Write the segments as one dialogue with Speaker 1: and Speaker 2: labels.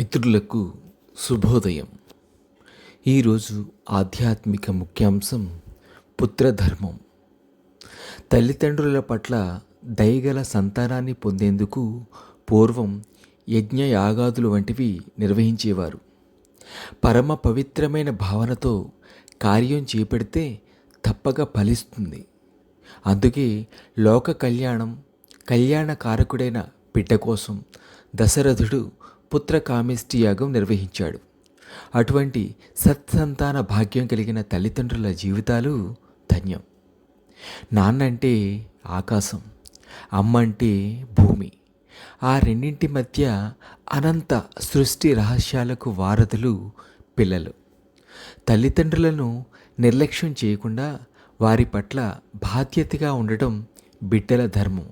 Speaker 1: మిత్రులకు శుభోదయం. ఈరోజు ఆధ్యాత్మిక ముఖ్యాంశం పుత్రధర్మం. తల్లిదండ్రుల పట్ల దయగల సంతానాన్ని పొందేందుకు పూర్వం యజ్ఞ యాగాదులు వంటివి నిర్వహించేవారు. పరమ పవిత్రమైన భావనతో కార్యం చేపడితే తప్పక ఫలిస్తుంది. అందుకే లోక కళ్యాణం కళ్యాణకారకుడైన బిడ్డ కోసం దశరథుడు పుత్ర కామిష్టి యాగం నిర్వహించాడు. అటువంటి సత్సంతాన భాగ్యం కలిగిన తల్లిదండ్రుల జీవితాలు ధన్యం. నాన్నంటే ఆకాశం అమ్మంటే భూమి. ఆ రెండింటి మధ్య అనంత సృష్టి రహస్యాలకు వారధులు పిల్లలు. తల్లిదండ్రులను నిర్లక్ష్యం చేయకుండా వారి పట్ల బాధ్యతగా ఉండటం బిడ్డల ధర్మం.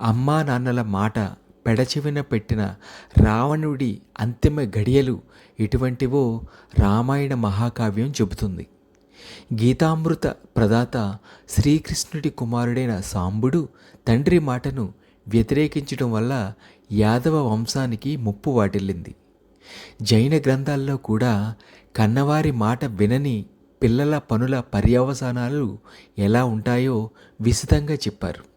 Speaker 1: అమ్మా నాన్నల మాట పెడచెవిన పెట్టిన రావణుడి అంతిమ గడియలు ఎటువంటివో రామాయణ మహాకావ్యం చెబుతుంది. గీతామృత ప్రదాత శ్రీకృష్ణుడి కుమారుడైన సాంబుడు తండ్రి మాటను వ్యతిరేకించడం వల్ల యాదవ వంశానికి ముప్పు వాటిల్లింది. జైన గ్రంథాల్లో కూడా కన్నవారి మాట వినని పిల్లల పనుల పర్యవసానాలు ఎలా ఉంటాయో విశదంగా చెప్పారు.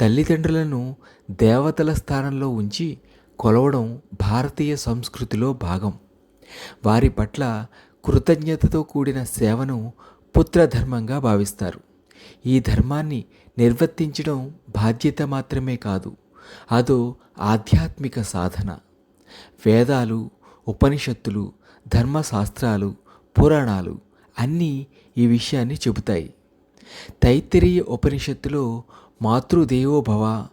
Speaker 1: తల్లిదండ్రులను దేవతల స్థానంలో ఉంచి కొలవడం భారతీయ సంస్కృతిలో భాగం. వారి పట్ల కృతజ్ఞతతో కూడిన సేవను పుత్రధర్మంగా భావిస్తారు. ఈ ధర్మాన్ని నిర్వర్తించడం బాధ్యత మాత్రమే కాదు అదో ఆధ్యాత్మిక సాధన. వేదాలు ఉపనిషత్తులు ధర్మశాస్త్రాలు పురాణాలు అన్నీ ఈ విషయాన్ని చెబుతాయి. తైత్తిరీయ ఉపనిషత్తులో మాతృదేవోభవ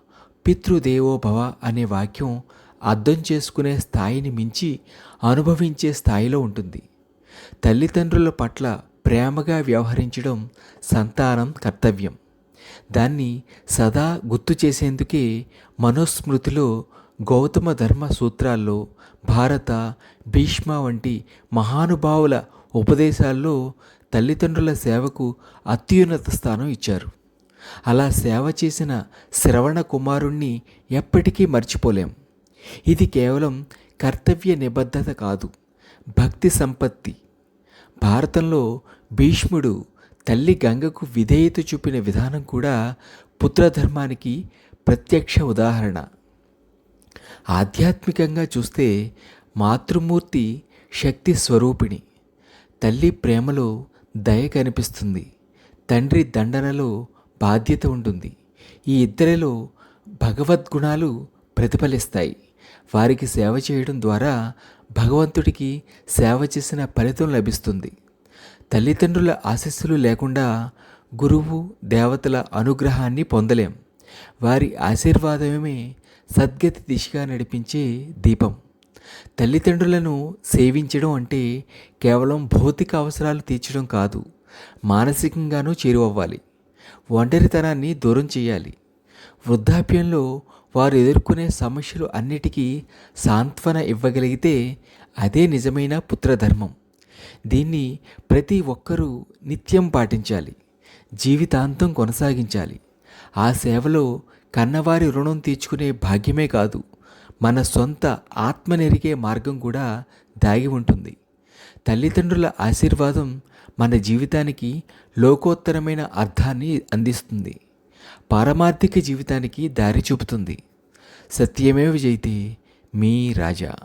Speaker 1: పితృదేవోభవ అనే వాక్యం అర్థం చేసుకునే స్థాయిని మించి అనుభవించే స్థాయిలో ఉంటుంది. తల్లిదండ్రుల పట్ల ప్రేమగా వ్యవహరించడం సంతానం కర్తవ్యం. దాన్ని సదా గుర్తు చేసేందుకే మనుస్మృతిలో గౌతమ ధర్మ సూత్రాల్లో భారత భీష్మ వంటి మహానుభావుల ఉపదేశాల్లో తల్లిదండ్రుల సేవకు అత్యున్నత స్థానం ఇచ్చారు. అలా సేవ చేసిన శ్రవణ కుమారుణ్ణి ఎప్పటికీ మర్చిపోలేం. ఇది కేవలం కర్తవ్య నిబద్ధత కాదు భక్తి సంపత్తి. భారతంలో భీష్ముడు తల్లి గంగకు విధేయత చూపిన విధానం కూడా పుత్రధర్మానికి ప్రత్యక్ష ఉదాహరణ. ఆధ్యాత్మికంగా చూస్తే మాతృమూర్తి శక్తి స్వరూపిణి. తల్లి ప్రేమలో దయ కనిపిస్తుంది. తండ్రి దండనలో బాధ్యత ఉంటుంది. ఈ ఇద్దరిలో భగవద్గుణాలు ప్రతిఫలిస్తాయి. వారికి సేవ చేయడం ద్వారా భగవంతుడికి సేవ చేసిన ఫలితం లభిస్తుంది. తల్లిదండ్రుల ఆశస్సులు లేకుండా గురువు దేవతల అనుగ్రహాన్ని పొందలేం. వారి ఆశీర్వాదమే సద్గతి దిశగా నడిపించే దీపం. తల్లిదండ్రులను సేవించడం అంటే కేవలం భౌతిక అవసరాలు తీర్చడం కాదు మానసికంగానూ చేరువవ్వాలి. ఒంటరితనాన్ని దూరం చేయాలి. వృద్ధాప్యంలో వారు ఎదుర్కొనే సమస్యలు అన్నిటికీ సాంత్వన ఇవ్వగలిగితే అదే నిజమైన పుత్రధర్మం. దీన్ని ప్రతి ఒక్కరూ నిత్యం పాటించాలి. జీవితాంతం కొనసాగించాలి. ఆ సేవలో కన్నవారి రుణం తీర్చుకునే భాగ్యమే కాదు మన సొంత ఆత్మనెరిగే మార్గం కూడా దాగి ఉంటుంది. తల్లిదండ్రుల ఆశీర్వాదం మన జీవితానికి లోకోత్తరమైన అర్థాన్ని అందిస్తుంది. పారమార్థిక జీవితానికి దారి చూపుతుంది. సత్యమేవ జైతే మీ రాజా.